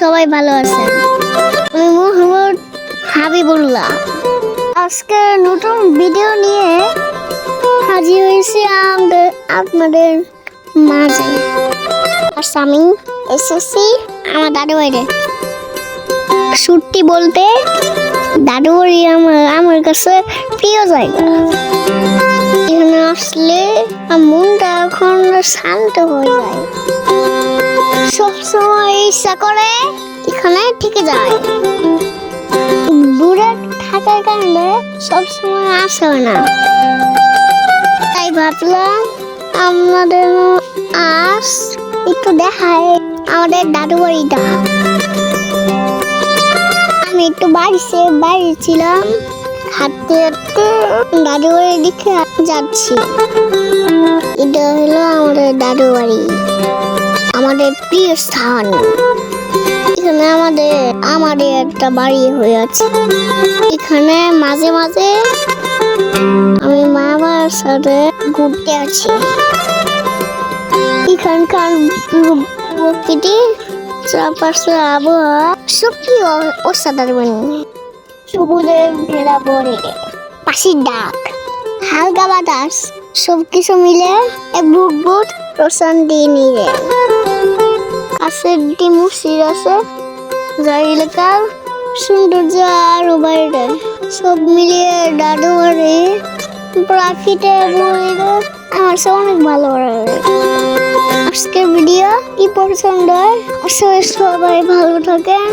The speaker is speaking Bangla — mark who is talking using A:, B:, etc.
A: সবাই ভালো আছেন। আমি মোহাম্মদ হাবিবুল্লাহ। আজকে নতুন ভিডিও নিয়ে হাজির হয়েছি আমাদের, আপনাদের মাঝে। আর আমি এসেছি আমার দাদু বাড়িতে সত্যি বলতে দাদু বাড়ি আমার আমার কাছে প্রিয় জায়গা। এখানে আসলে মনটা এখন শান্ত হয়ে যায়। ইচ্ছা করে, এখানে থেকে যায়। দূরে থাকার কারণে সবসময় আসা না। তাই ভাবলাম, আমাদের আজ একটু দেখায় আমাদের দাদু বাড়িটা। আমি একটু বাড়িতে বাইরে ছিলাম, হাঁটতে হাঁটতে দাদু বাড়ির দিকে যাচ্ছি। এটা হলো আমাদের দাদু বাড়ি। আমাদের প্রিয় স্থান। এখানে আমাদের আমাদের একটা বাড়ি হয়ে আছে। এখানে মাঝে মাঝে আমি মা বাবার সাথে ঘুরতে আছি এখানকার প্রকৃতি, চারপাশে আবহাওয়া অ- অসাধারণ। সবুজের ঘেরা পড়ে পাখির ডাক, হালকা বাতাস সব কিছু মিলে এক বুক বুট প্রশান্তি নিয়ে আছে একটি মুসির আছে। যা এলাকার সৌন্দর্য আরও বাইরে সব মিলিয়ে দাদু বাড়ি প্রাকৃতিক পরিবেশ আমার সব অনেক ভালো লাগে আজকের ভিডিও কি পছন্দ হয় সবাই ভালো থাকেন।